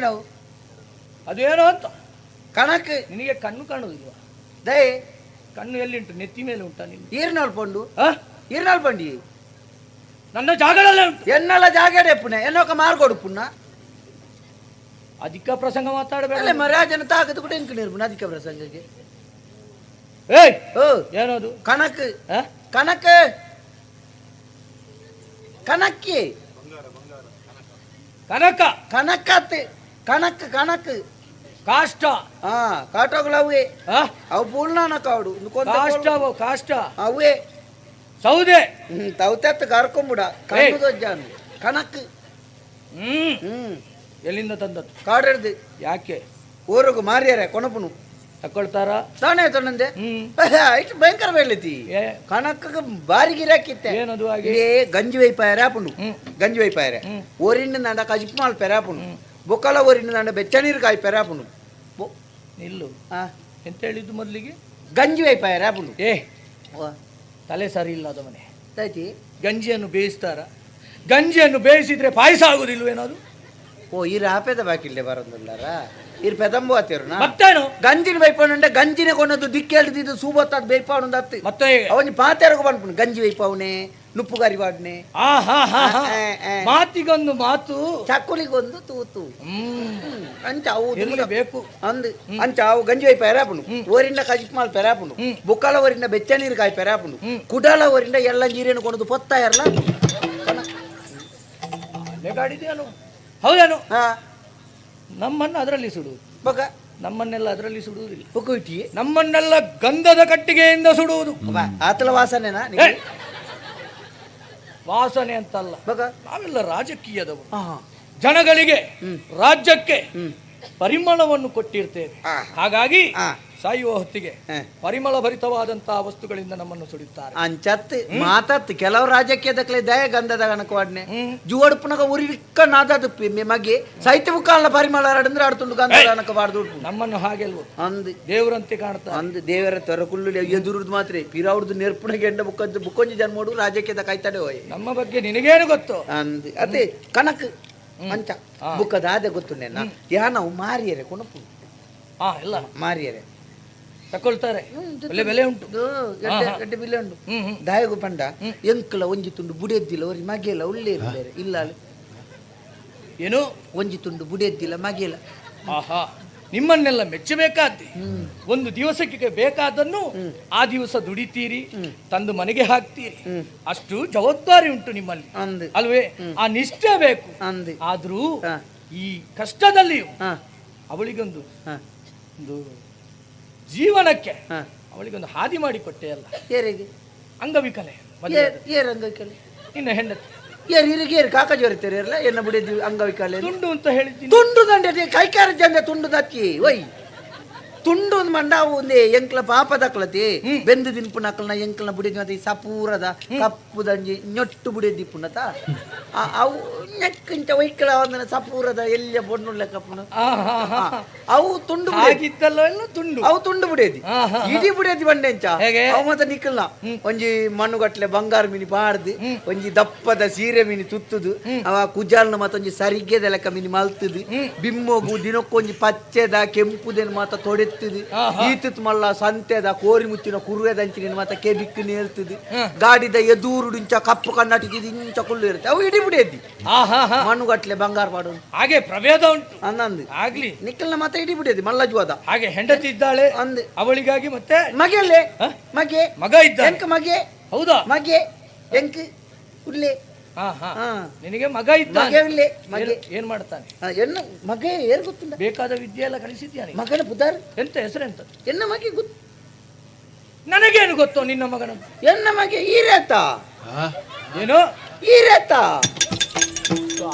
ನಾವು ಅದು ಏನೋ ಅಂತ ಕಣಕ್ ನಿನಗೆ ಕಣ್ಣು ಕಾಣುವುದಿಲ್ವಾ ದಯ ಕಣ್ಣು ಎಲ್ಲಿಂಟು ನೆತ್ತಿ ಮೇಲೆ ಉಂಟಾ ನಿನ್ನ ಈರ್ನಾಳ್ ಪಂಡು ಆ? ಈರ್ನಾಳ್ ಪಂಡಿ ನನ್ನ ಜಾಗದಲ್ಲೇ ಉಂಟು ಎನ್ನಲ್ಲ ಜಾಗಡೆ ಪುಣ್ಯ ಎನ್ನೋಕ ಮಾರ್ಕೊಡು ಪುಣ್ಯ ಅಧಿಕ ಪ್ರಸಂಗ ಮಾತಾಡಬೇಡ ಅಲ್ಲ ಮರಾಜನ ತಾಕತ್ತು ಕೂಡ ಎಂಕ ನಿರ್ಪುಣ ಅಧಿಕ ಪ್ರಸಂಗಕ್ಕೆ ಏಯ್ ಓ ಏನದು ಕಣಕ್ ಕಣಕ್ ಕನಕ್ ಕಾಷ್ಟ. ಹಾ ಕಾಟಗಳು ಅವೇ? ಅವು ಪೂರ್ಣ ಕಾಡು. ಕಾಷ್ಟ ಅವು, ಕಾಷ್ಟ. ಅವೇ ಸೌದೆ. ಹ್ಮ್ ತವತೆತ್ತ ಕರ್ಕೊಂಬಿಡ ಕಣ್ಣು ಕಣಕ್. ಹ್ಮ್. ಹ್ಮ್. ಎಲ್ಲಿಂದ ತಂದದ್ದು? ಕಾಡಿಡ್ದು. ಯಾಕೆ? ಊರಿಗೆ ಮಾರಿಯಾರೆ ಕೊನಪುನು ತಕೊಳ್ತಾರ ತಾನೇ ತಣ್ಣಂದೆ ಇಷ್ಟು ಭಯಂಕರ ಬೆಳಿತಿ ಏ. ಕನಕ ಬಾರಿ ಗಿರಾಕಿತ್ತೆ ಏನದು ಹಾಗೆ? ಗಂಜಿ ವೈಪಾಯರ ಹ್ಮ್. ಗಂಜಿ ವೈಪಾಯರ. ನಂದ ದಂಡ ಕಜಿಪ್ ಮಾಲ್ ಪೆರಾಪುಂಡು. ಬೊಕ್ಕಲ ಊರಿನ ದಂಡ ಬೆಚ್ಚನೀರು ಕಾಯಿ ಪೆರಾಪುಂಡು ಬೊ- ನಿಲ್ಲು. ಹಾ ಎಂತ ಹೇಳಿದ್ದು ಮೊದಲಿಗೆ? ಗಂಜಿ ವೈ ಆಪುಂಡು ಏ ತಲೆ ಸರಿ ಇಲ್ಲ ಅದು ಮನೆ. ತೈತಿ ಗಂಜಿಯನ್ನು ಬೇಯಿಸ್ತಾರ? ಗಂಜಿಯನ್ನು ಬೇಯಿಸಿದ್ರೆ ಪಾಯಸ ಆಗುದಿಲ್ವೇನದು? ಓ ಈ ರಾಪೇದ ಬಾಕಿಲ್ಲೇ ಬರೋದಿಲ್ಲಾರ? ಇರ್ ಪೆದಂಬು ಆತಿರು ನಾ. ಮತ್ತೇನು? ಗಂಜಿನ ಬೈಪವನುಂಡೆ ಗಂಜಿನ ಕೊನದು ದಿಕ್ಕಿ ಹೇಳಿದ್ದು ಸೂಬತ್ತಾದ ಬೈಪವನು ಅತ್ತಿ ಮತ್ತೆ ಅವನಿ ಪಾತೆರಗು ಬಂದ್ಪುಣ್ ಗಂಜಿ ವೈಪವನೆ ನುಪ್ಪುಗಾರಿ ವಾಡ್ನೆ. ಮಾತಿಗೊಂದು ಮಾತು. ಚಕ್ಕುಲಿಗೊಂದು ತೂತು. ಅಂಚ ಅವು ಬೇಕು? ಅಂದ್ ಅಂಚ ಅವು ಗಂಜಿ ವೈ ಪೆರಾಪುಂಡು ಓರಿಂದ ಕಜಿಪ್ಮಾಲ್ ಪೆರಾಪುಂಡು. ಪೆರಾಪುಣು ಬುಕ್ಕಲ ಓರಿಂದ ಬೆಚ್ಚ ನೀರು ಕಾಯಿ ಪೆರಾಪುಂಡು. ಹ್ಮ್. ಕುಡಲ ಓರಿಂದ ಎಲ್ಲ ನೀರೇನು ಕೊಡೋದು ಪೊತ್ತ ಇರಲ್ಲ ಗಾಡಿದೇನು ಹೌದೇನು? ಹಾ. ನಮ್ಮನ್ನು ಅದರಲ್ಲಿ ಸುಡುವುದು. ಬಗ ನಮ್ಮನ್ನೆಲ್ಲ ಅದರಲ್ಲಿ ಸುಡುವುದಿಲ್ಲ. ಇಟ್ಟಿ ನಮ್ಮನ್ನೆಲ್ಲ ಗಂಧದ ಕಟ್ಟಿಗೆಯಿಂದ ಸುಡುವುದು. ಆತಲ ವಾಸನೆನಾ! ವಾಸನೆ ಅಂತಲ್ಲ. ಬಗ ನಾವೆಲ್ಲ ರಾಜಕೀಯದವರು. ಹಾ. ಜನಗಳಿಗೆ. ರಾಜ್ಯಕ್ಕೆ ಪರಿಮಳವನ್ನು ಕೊಟ್ಟಿರ್ತೇವೆ. ಹಾಗಾಗಿ ಆ. ಸಾಯುವ ಹೊತ್ತಿಗೆ. ಪರಿಮಳ ಭರಿತವಾದಂತಹ ವಸ್ತುಗಳಿಂದ ನಮ್ಮನ್ನು ಸುಡುತ್ತಾರೆ. ಅಂಚತ್ ಮಾತತ್ ಕೆಲವು ರಾಜಕೀಯ ದಕ್ಕಲೆ ದಯ ಗಂಧದ ಕಣಕವಾಡ್ನೆ. ಜುವಡ್ಪುನಗ ಉರಿಕ್ಕ ನಾದದ ಮಗೆ ಸೈತ ಮುಕ್ಕಾಲ ಪರಿಮಳ ಹರಡಂದ್ರೆ ಆಡ್ತುಂಡು ಗಂಧದ ಬಾಡ್ದು ನಮ್ಮನ್ನು ಹಾಗೆ ಅಲ್ವ? ಅಂದ್ ದೇವರಂತೆ ಕಾಣ್ತಾ ಅಂದ್ ದೇವರ ತರಕುಲ್ಲು ಎದುರುದ್ ಮಾತ್ರ. ಪಿರಾವ್ರದ್ದು ನೆರ್ಪುನ ಎಂಡ ಬುಕ್ಕಂದು ಬುಕ್ಕೊಂಜಿ ಜನ್ಮೋಡು ರಾಜಕೀಯದ ಕಾಯ್ತಾಡೆ ಹೋಯ್. ನಮ್ಮ ಬಗ್ಗೆ ನಿನಗೇನು ಗೊತ್ತು? ಅಂದ್ ಅದೇ ಕಣಕ್ ಅಂಚ. ಬುಕ್ಕದಾದೆ ಗೊತ್ತು ನೆನ್ನ ಗೊತ್ತುಂಡೆ ನಾ ಯಾ ನಾವು ಮಾರಿಯರೆ ಕುಣಪು. ಹಾ ಇಲ್ಲ ಮಾರಿಯರೆ. ತಕೊಳ್ತಾರೆ. ಬೆಲೆ ಬೆಲೆ ಉಂಟು. ಗಡ್ಡೆ ಬೆಲೆ ಉಂಟು. ದಾಯಗು ಪಂಡ. ಎಂಕಲ ಒಂಜಿ ತುಂಡು ಬುಡೆದ್ದಿಲ್ಲ ಅವ್ರಿಗೆ ಮಗೆಲ್ಲ ಒಳ್ಳೆ ಇರ್ತಾರೆ. ಇಲ್ಲ ಅಲ್ಲಿ. ಏನು? ಒಂಜಿ ತುಂಡು ಬುಡೆದ್ದಿಲ್ಲ ಮಗೆಲ್ಲ ಆಹಾ. ನಿಮ್ಮನ್ನೆಲ್ಲ ಮೆಚ್ಚಬೇಕಾದ್ದೆ ಒಂದು ದಿವಸಕ್ಕೆ ಬೇಕಾದನ್ನು ಆ ದಿವಸ ದುಡಿತೀರಿ ತಂದು ಮನೆಗೆ ಹಾಕ್ತೀರಿ. ಹ್ಮ್. ಅಷ್ಟು ಜವಾಬ್ದಾರಿ ಉಂಟು ನಿಮ್ಮಲ್ಲಿ. ಅಂದ್. ಅಲ್ವೇ? ಆ ನಿಷ್ಠೆ ಬೇಕು. ಅಂದ್. ಆದ್ರೂ ಹಾ. ಈ ಕಷ್ಟದಲ್ಲಿಯೂ ಹಾ. ಅವಳಿಗೊಂದು ಹಾ. ಒಂದು ಜೀವನಕ್ಕೆ ಹಾ. ಅವಳಿಗೊಂದು ಹಾದಿ ಮಾಡಿಕೊಟ್ಟೆ ಅಲ್ಲ. ಏರಿಗೆ? ಅಂಗವಿಕಲೆ. ಏರ್ ಅಂಗವಿಕಲೆ? ನಿನ್ನ ಹೆಂಡತಿ. ಏರ್ ಇರಿಗೆ ಏರ್ ಕಾಕಜಿ ಹೊರಿತಾರೆ ಎಲ್ಲ ಎನ್ನ ಬುಡೆದ್ದಿ ಅಂಗವಿಕಲೆ ತುಂಡು ಅಂತ ಹೇಳಿದ್ದೀನಿ. ತುಂಡು ದಂಡೆ ಕೈಕಾರ ಜಂಡ ತುಂಡು ದಕ್ಕಿ ಒಯ್. ತುಂಡು ಒಂದ್ ಮಂಡ ಒಂದೇ ಎಂಕ್ಲ ಪಾಪದ ದಕ್ಲತಿ ಬೆಂದು ದಿನ್ಪುನ ನಕಲ್ನ ಎಂಕ್ಲನ ಬುಡಿದ್ ಸಪೂರದ ಕಪ್ಪು ದಂಜಿ ನೊಟ್ಟು ಬುಡಿದ್ ಪುನತ ಅವು ನೆಕ್ಕಿಂಚ ವೈಕಲ ಒಂದನ ಸಪೂರದ ಎಲ್ಲ ಬೊಣ್ಣುಳ್ಳ ಕಪ್ಪುನ. ಅವು ತುಂಡು ಬುಡೆದಿ ಎಲ್ಲ ತುಂಡು. ಅವು ತುಂಡು ಬುಡೇದಿ ಇಡೀ ಬುಡೇದಿ ಬಂಡೆಂಚ? ಅವು ಮತ್ತೆ ನಿಕ್ಕಲ್ನ ಒಂಜಿ ಮಣ್ಣುಗಟ್ಲೆ ಬಂಗಾರ ಮೀನಿ ಪಾಡ್ದು ಒಂಜಿ ದಪ್ಪದ ಸೀರೆ ಮೀನಿ ತುತ್ತುದು ಅವ ಕುಜಾಲ್ನ ಮತ್ತೊಂಜಿ ಸರಿಗೆದ ಲೆಕ್ಕ ಮೀನಿ ಮಲ್ತುದು ಬಿಮ್ಮೋಗು ದಿನಕ್ಕೊಂಜಿ ಪಚ್ಚೆದ ಕೆಂಪುದೆನ್ ಮಾತ್ರ ತೊಡೆತ್ತುದು ಆಹಾ. ಈತಿತ್ ಮಲ್ಲ ಸಂತೆದ ಕೋರಿ ಮುಚ್ಚಿನ ಕುರುವೆದಂಚಿನ ಮಾತ ಬಿಕ್ಕಿನ ನೇಲ್ತುದು ಗಾಡಿದ ಎದೂರುಡಿಂಚ ಕಪ್ಪು ಕಣ್ಣಾಟಿದ್ದು ಇಂಚ ಕುಲ್ಲು ಇರುತ್ತೆ. ಅವು ಇಡೀ ಬಿಡಿ ಆಹಾ ಮಣ್ಣು ಗಟ್ಲೆ ಬಂಗಾರ ಪಾಡು ಹಾಗೆ ಪ್ರಭೇದ ಉಂಟು. ಅಂದಂದು ಆಗ್ಲಿ. ನಿಕ್ಕಲ್ನ ಮಾತ ಇಡೀ ಮಲ್ಲ ಮಲ್ಲಜ್ವಾದ. ಹಾಗೆ ಹೆಂಡತಿ ಇದ್ದಾಳೆ ಅಂದ್. ಅವಳಿಗಾಗಿ ಮತ್ತೆ ಮಗೆಯಲ್ಲೇ? ಮಗೆ. ಮಗ ಇದ್ದ ಎಂಕ ಮಗೆ. ಹೌದಾ? ಮಗೆ. ಎಂಕ. ಹಾ ನಿನಗೆ ಮಗ ಇದ್ದ ಏನ್- ಮಾಡ್ತಾನೆ? ಆ, ಮಗ ಏನ್ ಗೊತ್ತಿಲ್ಲ. ಬೇಕಾದ ವಿದ್ಯೆ ಎಲ್ಲ ಕಲಿಸಿದ್ಯಾನೆ ಮಗನ ಪುದಾರ್ ಎಂತ ಹೆಸರೆಂತ ಎನ್ನ ಮಗೆ ಗೊತ್ತು. ನನಗೇನು ಗೊತ್ತು ನಿನ್ನ ಮಗನ? ಎನ್ನ ಮಗೆ ಈರೇತ. ಏನು? ಈರೇತ.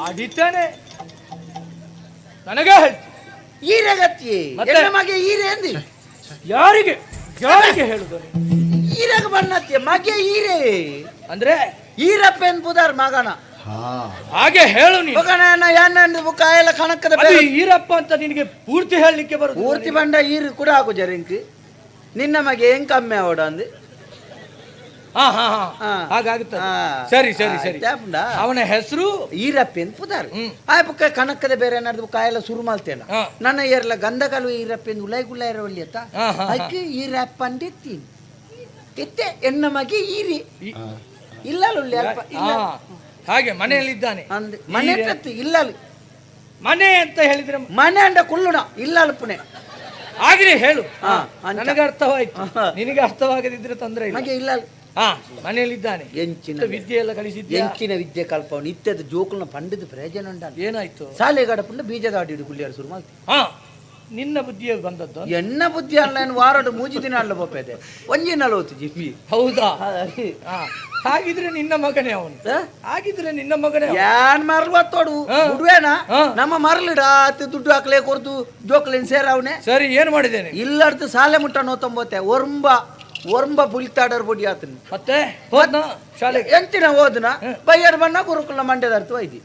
ಅಡಿತಾನೆ ನನಗೆ ಹೇಳ್ತಿ. ಈರೆಗತ್ತಿ ಮಗ ಎನ್ನ ಮಗೆ ಈರೆ ಅಂದಿ. ಯಾರಿಗೆ? ಯಾರಿಗೆ ಹೇಳುದು? ಈರೆಗ ಬಣ್ಣತ್ತಿ ಮಗೆ ಈರೆ. ಅಂದ್ರೆ ಈರಪ್ಪನ್ ಪುದಾರ್ ಮಗನ. ಹಾಗೆ ಹೇಳು ನೀನು. ಮಗನ ಬುಕ್ಕ ಎಲ್ಲ ಕಣಕ್ಕದ ಅದು ಈರಪ್ಪ ಅಂತ ನಿನಗೆ ಪೂರ್ತಿ ಹೇಳಲಿಕ್ಕೆ ಬರುತ್ತೆ ಪೂರ್ತಿ ಬಂಡ ಈರು ಕೂಡ ಆಗು ಜರಿಂಕ್ ನಿನ್ನ ಮಗೆ ಏನ್ ಕಮ್ಮಿ ಅವಡ ಅಂದ್? ಹಾ ಹಾ ಹಾ. ಹಾ. ಹಾಗಾಗುತ್ತದೆ. ಹಾ. ಸರಿ ಸರಿ ಸರಿ? ಅವನ ಹೆಸರು? ಈರಪ್ಪನ್ ಪುದಾರ್. ಆ ಬುಕ್ಕ ಕಣಕ್ಕದ ಬೇರೆ ಏನಾದ್ರು ಬುಕ್ಕ ಎಲ್ಲ ಶುರು ಮಾಡ್ತೇನೆ. ನನ್ನ ಏರ್ಲ ಗಂಧಕಲು ಈರಪ್ಪನ್ ಉಲೈ ಗುಲ್ಲ ಇರವಲ್ಲಿ ಅತ್ತ. ಅದಕ್ಕೆ ಈರಪ್ಪ ಅಂದಿತ್ತೀನಿ ಎತ್ತೆ ಎನ್ನ ಮಗೆ ಈರಿ. ಇಲ್ಲ ಲುಲ್ಲಿ ಅಲ್ಪ ಇಲ್ಲ. ಹಾ, ಹಾಗೆ ಮನೆಯಲ್ಲಿದ್ದಾನೆ ಇದ್ದಾನೆ. ಮನೆ ಕತ್ತು ಇಲ್ಲ ಮನೆ ಅಂತ ಹೇಳಿದ್ರೆ ಮನೆ ಅಂಡ ಕುಳ್ಳುಣ ಇಲ್ಲ ಪುಣೆ. ಆಗ್ಲಿ ಹೇಳು. ಹಾ. ನನಗೆ ಅರ್ಥವಾಯ್ತು. ಹಾ. ನಿನಗೆ ಅರ್ಥವಾಗದಿದ್ರೆ ತೊಂದರೆ ಇಲ್ಲ. ಹಾಗೆ ಇಲ್ಲ ಹಾ ಮನೆಯಲ್ಲಿದ್ದಾನೆ ಎಂಚಿನ ವಿದ್ಯೆ. ಎಲ್ಲ ಕಲಿಸಿದ್ಯಾ? ಎಂಚಿನ ವಿದ್ಯೆ ಕಲ್ಪ ನಿತ್ಯದ ಜೋಕುಲ್ನ ಪಂಡಿತ ಪ್ರಯೋಜನ ಉಂಡ ಏನಾಯ್ತು? ಶಾಲೆಗಾಡ ಪುಂಡ ಬೀಜದ ಆಡಿ ಗುಳ್ಳಿಯಾರು ಶುರು ಮಾಡ್ತಿ. ಹಾ ನಿನ್ನ ಬುದ್ಧಿಯ ಬಂದದ್ದು? ಎನ್ನ ಬುದ್ಧಿ ಅಲ್ಲ ಏನು ವಾರಡು ಮೂಜಿ ದಿನ ಅಲ್ಲ ಬಪ್ಪೆದೆ ಒಂಜಿ ನಲವತ್ತು ಜಿಮ್ಮಿ ಹೌದಾ? ಹಾ. ಹಾಗಿದ್ರೆ ನಿನ್ನ ಮಗನೇ ಅವನು. ಹಾಗಿದ್ರೆ ನಿನ್ನ ಮಗನೇ. ಯಾನ್ ಮರಲ್ ಹಾ. ದುಡ್ವೇನ ನಮ್ಮ ಮರಲಿಡ ಅತ್ತು ದುಡ್ಡು ಹಾಕ್ಲೇ ಕೊರ್ದು ಜೋಕ್ಲೇನ್ ಸೇರ ಅವನೇ. ಸರಿ ಏನ್ ಮಾಡಿದ್ದೇನೆ? ಇಲ್ಲಡ್ತು ಸಾಲೆ ಮುಟ್ಟ ನೋತೊಂಬತ್ತೆ ಒರ್ಂಬ ಒರ್ಂಬ ಬುಲ್ತಾಡರ್ ಬುಡಿ ಆತನು. ಮತ್ತೆ? ಹೋದ್ನ? ಶಾಲೆ ಎಂತಿನ ಓದನ ಬೈಯರ್ ಬಣ್ಣ ಗುರುಕುಲ ಮಂಡ್ಯದ ಅರ್ಥ ಐತಿ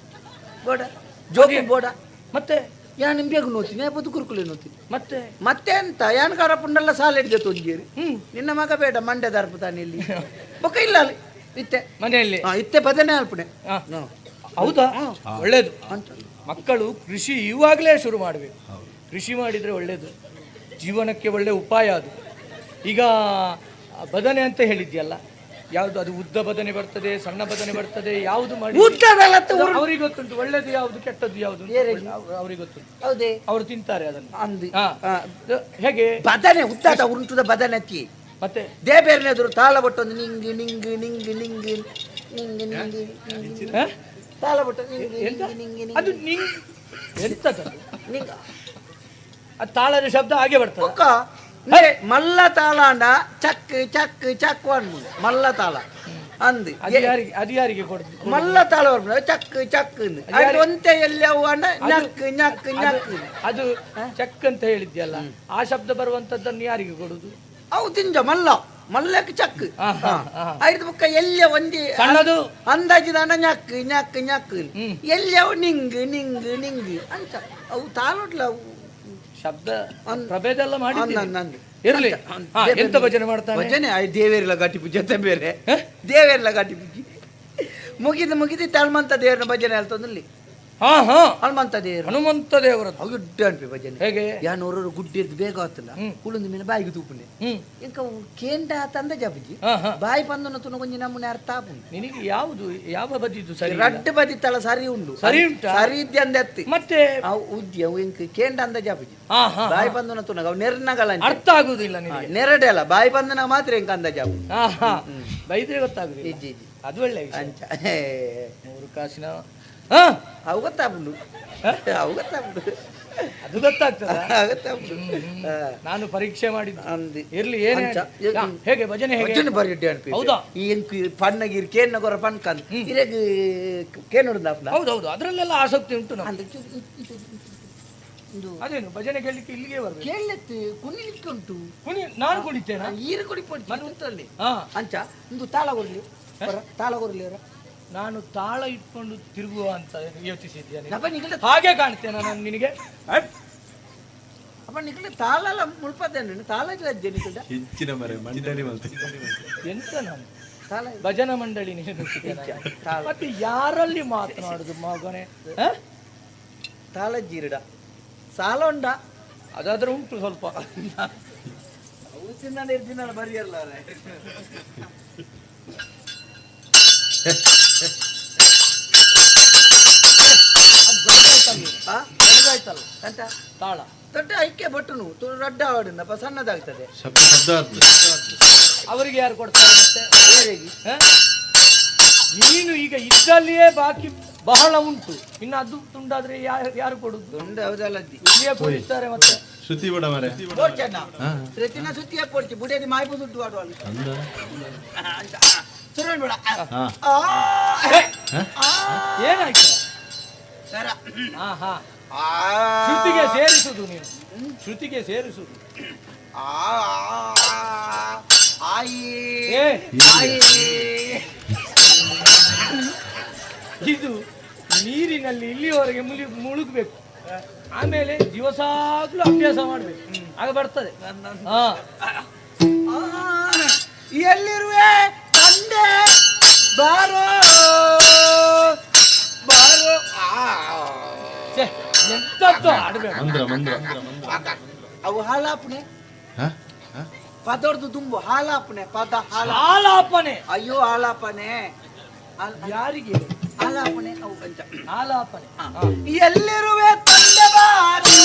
ಬೋಡ ಜೋಗಿ ಬೋಡ ಮತ್ತೆ? ಯಾನ್ ನಿಂಬೆಗ್ ನೋತೀನಿ ಬದು ಕುರುಕುಲೆ ನೋತೀನಿ ಮತ್ತೆ? ಮತ್ತೆ ಎಂತ? ಯಾನ್ ಕಾರ ಪುಂಡಲ್ಲ ಸಾಲ ಹಿಡಿದ ತೊಂದಿರಿ ಹ್ಮ್. ನಿನ್ನ ಮಗ ಬೇಡ ಮಂಡ್ಯದ ಅರ್ಪ ತಾನೆ ಇಲ್ಲಿ. ಬೊಕ್ಕ ಇಲ್ಲ ಅಲ್ಲಿ. ಇತ್ತೆ. ಮನೆಯಲ್ಲಿ. ಇತ್ತೆ ಬದನೆ ಅಲ್ಪನೆ ಹಾ. ಹೌದಾ? ಒಳ್ಳೇದು. ಅಂತ. ಮಕ್ಕಳು ಕೃಷಿ ಇವಾಗಲೇ ಶುರು ಮಾಡಬೇಕು ಕೃಷಿ ಮಾಡಿದರೆ ಒಳ್ಳೆಯದು ಜೀವನಕ್ಕೆ ಒಳ್ಳೆ ಉಪಾಯ ಅದು. ಈಗ ಆ ಬದನೆ ಅಂತ ಹೇಳಿದ್ಯಲ್ಲ ಯಾವುದು ಅದು ಉದ್ದ ಬದನೆ ಬರ್ತದೆ ಸಣ್ಣ ಬದನೆ ಬರ್ತದೆ ಯಾವುದು ಮಾಡಿ ಅವ್ರಿಗೆ ಗೊತ್ತುಂಟು. ಒಳ್ಳೇದು ಯಾವುದು ಕೆಟ್ಟದ್ದು ಯಾವುದು? ಅವ್ರು- ಅವ್ರಿಗೆ ಗೊತ್ತುಂಟು. ಹೌದೇ. ಅವರು ತಿಂತಾರೆ ಅದನ್ನು. ಅಂದು. ಹಾ. ಹೇಗೆ? ಬದನೆ ಉದ್ದದ ಉಂಟುದ ಬದನೆ ಅತ್ತಿ ಮತ್ತೆ ದೇಬೇರ್ನ ಎದುರು ತಾಳ ಬಟ್ಟೊಂದು ನಿಂಗ್ ನಿಂಗ್ ನಿಂಗ್ ನಿಂಗ್ ನಿಂಗ್ ನಿಂಗ್ ನಿಂಗ್? ತಾಳ ಬಟ್ಟು ನಿಂಗ್ ಎಂತ? ನಿಂಗ್ ನಿಂಗ್ ಅದು ನಿಂಗ್ ಎಂತದ್ದು? ನಿಂಗ್. ಅದು ತಾಳದ ಶಬ್ದ ಹಾಗೆ ಬರ್ತದೆ? ಮಲ್ಲ ತಾಳ ಅಂಡ ಚಕ್ ಚಕ್ ಚಕ್ ಅನ್ಮು ಮಲ್ಲ ತಾಳ ಅಂದು. ಅದು ಯಾರಿಗೆ ಅದು ಯಾರಿಗೆ ಮಲ್ಲ ತಾಳ ಬರ್ಬೋದು ಚಕ್ ಚಕ್ ಅಂದು ಅದು ಒಂತೆ ಎಲ್ಲಿ ಅವು ಅಂಡ ನಕ್ ನಕ್ ನಕ್ ಅದು ಚಕ್ ಅಂತ ಹೇಳಿದ್ಯಲ್ಲ ಆ ಶಬ್ದ ಬರುವಂತದ್ದನ್ನು ಯಾರಿಗೆ ಕೊಡುದು? ಅವು ತಿಂಜ ಮಲ್ಲ ಮಲ್ಲಕ್ಕೆ ಚಕ್. ಐದು ಬುಕ್ಕ ಎಲ್ಲಿ ಒಂದಿ ಸಣ್ಣದು? ಅಂದಾಜಿದ ಅಣ್ಣ ñಕ್ ñಕ್ ಹ್ಮ್. ಎಲ್ಲಿ ಅವು ನಿಂಗ್ ನಿಂಗ್ ನಿಂಗ್ ಅಂತ. ಅವು ತಾಲೋಟ್ಲ ಅವು. ಶಬ್ದ ಪ್ರಭೇದ ಎಲ್ಲ ಮಾಡಿ. ಇರ್ಲಿ. ಎಂತ ಭಜನೆ ಮಾಡ್ತಾನೆ? ಭಜನೆ? ದೇವೇರ್ಲ ಗಾಟಿ ಪೂಜೆ ಬೇರೆ? ದೇವೇರ್ಲ ಗಾಟಿ ಪೂಜೆ. ಮುಗಿದು ಮುಗಿದು ತಳ್ಮಂತ ದೇವರ ಭಜನೆ ಹೇಳ್ತಂದಲ್ಲಿ ಹಾ ಹಾ. ಹನುಮಂತ ದೇವರು. ಹನುಮಂತ ದೇವರದ್ದು. ಅವು ಗುಡ್ಡ ಅನ್ಪಿ ಭಜನೆ. ಹೇಗೆ? ಯಾನೂರು ಗುಡ್ಡ ಎದ್ದು ಬೇಗ ಆತಲ್ಲ. ಕುಳಿಂದ ಮೇಲೆ ಬಾಯಿಗೆ ತೂಪುನೆ. ಇಂಕ ಅವು ಕೇಂಡ ತಂದ ಜಪಜಿ. ಬಾಯಿ ಪಂದನ ತುನ ಕೊಂಜಿ ನಮ್ಮನೆ ಅರ್ಥ ಆಪುಂಡು ನಿನಗೆ ಯಾವುದು ಯಾವ ಬದಿದು ಸರಿ ರಡ್ಡ ಬದಿ ತಳ ಸರಿ ಉಂಡು ಸರಿ ಉಂಟು? ಸರಿ ಇದ್ದಂದೆತ್ತಿ ಮತ್ತೆ? ಅವು ಉದ್ಯ ಅವು ಇಂಕ ಕೇಂಡ ಅಂದ ಜಪಜಿ. ಬಾಯಿ ಬಂದನ ತುನಗ ಅವು ನೆರ್ನಗಳ ಅರ್ಥ ಆಗುದಿಲ್ಲ ನೆರಡೆ ಅಲ್ಲ ಬಾಯಿ ಪಂದನ ಮಾತ್ರ ಇಂಕ ಅಂದ ಜಾಬು ಬೈದ್ರೆ ಗೊತ್ತಾಗುದಿಲ್ಲ. ಅದು ಒಳ್ಳೆ ಅಂಚ. ಮೂರು ಕಾಸಿನ ಹಾ? ಅವು ಗೊತ್ತಾಗ್ಬಿಡು? ಅವು ಗೊತ್ತಾಗ್ಬಿಡು ಅದು ಗೊತ್ತಾಗ್ತದ? ನಾನು ಪರೀಕ್ಷೆ ಮಾಡಿದ್ದು. ಅಂದಿ. ಇರ್ಲಿ ಏನೇ ಹೇಗೆ ಭಜನೆ ಹೇಗೆ? ಭಜನೆ ಬರಿ ಅನ್ಪಿ. ಹೌದಾ? ಎಂಕು ಪಣ್ಣಗಿರ್ ಕೇನ್ನ ಗೊರ ಪಣ್ಕಂದ್. ಇರಗ್ ಹೌದು ಹೌದೌದು ಅದರಲ್ಲೆಲ್ಲ ಆಸಕ್ತಿ ಉಂಟು ಇದು ಅದೇನು ಭಜನೆ ಕೇಳಲಿಕ್ಕೆ ಇಲ್ಲಿಗೆ ಬರಬೇಕು? ಕೇಳಲಿಕ್ಕೆ ಕುಣಿಲಿಕ್ಕೆ ಉಂಟು. ಕುಣಿ ನಾನು ಕುಣಿತೇನೆ? ಈರು ಕುಡಿ ಪಡ್ತಿ ಮಂತ್ರಲ್ಲಿ ಹಾ. ಅಂಚ ಒಂದು ತಾಳ ಕೊಡ್ಲಿ ತಾಳ ಕೊಡ್ಲಿ ಅವರ. ನಾನು ತಾಳ ಇಟ್ಕೊಂಡು ತಿರುಗುವ ಅಂತ ಯೋಚಿಸಿದ್ದೇನೆ ಹಾಗೆ ಕಾಣ್ತೇನೆ ನಾನು ನಿನಗೆ. ಅಪ್ಪ ನಿಗಲ ತಾಳ ಎಲ್ಲ ಮುಳ್ಪದ್ದೇನೆ ತಾಳ ಇಲ್ಲ ಜನಿಕದ ಹೆಚ್ಚಿನ ಮರೆ ಮಂಡಳಿ ಎಂತ ನಾನು? ತಾಳ ಭಜನ ಮಂಡಳಿ ಮತ್ತೆ ಯಾರಲ್ಲಿ ಮಾತನಾಡುದು ಮಗನೇ? ಹ? ತಾಳ ಜೀರಡ ಸಾಲ ಉಂಡ ಅದಾದ್ರೆ ಉಂಟು ಸ್ವಲ್ಪ. ತಿನ್ನಲ್ಲ ಬರೆಯಲ್ಲ ಬರಿಯಲ್ಲ ಅಂತ ತಾಳ. ದೊಡ್ಡ ಐಕ್ಯ ಬಟ್ಟುನು ತು- ರಡ್ಡ ಆಡಿನಪ್ಪ ಸಣ್ಣದಾಗ್ತದೆ. ಅವರಿಗೆ ಯಾರು ಕೊಡ್ತಾರೆ ಮತ್ತೆ? ಬೇರೆಗಿ ಹ? ನೀನು ಈಗ ಇದ್ದಲ್ಲಿಯೇ ಬಾಕಿ ಬಹಳ ಉಂಟು. ಇನ್ನು ಅದು ತುಂಡಾದ್ರೆ ಯಾರು ಯಾರು ಕೊಡುದು? ದೊಡ್ಡ ಹೌದಲ್ಲ ಇಲ್ಲಿಯೇ ಕೊಡಿಸ್ತಾರೆ ಮತ್ತೆ. ಶ್ರುತಿ ಬಿಡ ಮರೆ. ಪ್ರತಿನ ಹಾ. ಪ್ರತಿನ ಕೊಡ್ತಿ ಪೋಡ್ಚಿ ಬುಡೇದಿ ಮಾಯ್ಪು ದುಡ್ಡು ಆಡುವಲ್ಲಿ ಸುರೇಣ್ ಬೇಡ. ಆ, ಏನಾಯ್ತು? ಸರ. ಹಾ ಹಾ ಶ್ರುತಿಗೆ ಸೇರಿಸುದು ನೀನು. ಶ್ರುತಿಗೆ ಸೇರಿಸುದು. ಏ ಇದು ನೀರಿನಲ್ಲಿ ಇಲ್ಲಿಯವರೆಗೆ ಮುಳಿ ಮುಳುಗಬೇಕು. ಆಮೇಲೆ ದಿವಸಾಗ್ಲೂ ಅಭ್ಯಾಸ ಮಾಡಬೇಕು. ಆಗ ಬರ್ತದೆ. ಹಾ ಎಲ್ಲಿರುವೆ? ತಂದೆ ಬಾರೋ ಬಾರೋ. ಆ. ಛೆ, ಎಂತದ್ದು ಮಂದ್ರ ಮಂದ್ರ. ಅವು ಹಾಲಾಪನೆ ಹ? ಹ? ಪದೊಡ್ದು ದುಂಬು ಹಾಲಾಪನೆ ಪದ ಹಾಲ ಆಲಾಪನೆ ಅಯ್ಯೋ ಹಾಲಾಪನೆ ಹಾಲ್- ಯಾರಿಗೆ? ಹಾಲಾಪನೆ ಅವು ಪಂಚ ಆಲಾಪನೆ. ಎಲ್ಲಿರುವೆ ತಂದೆ ಬಾರಿ,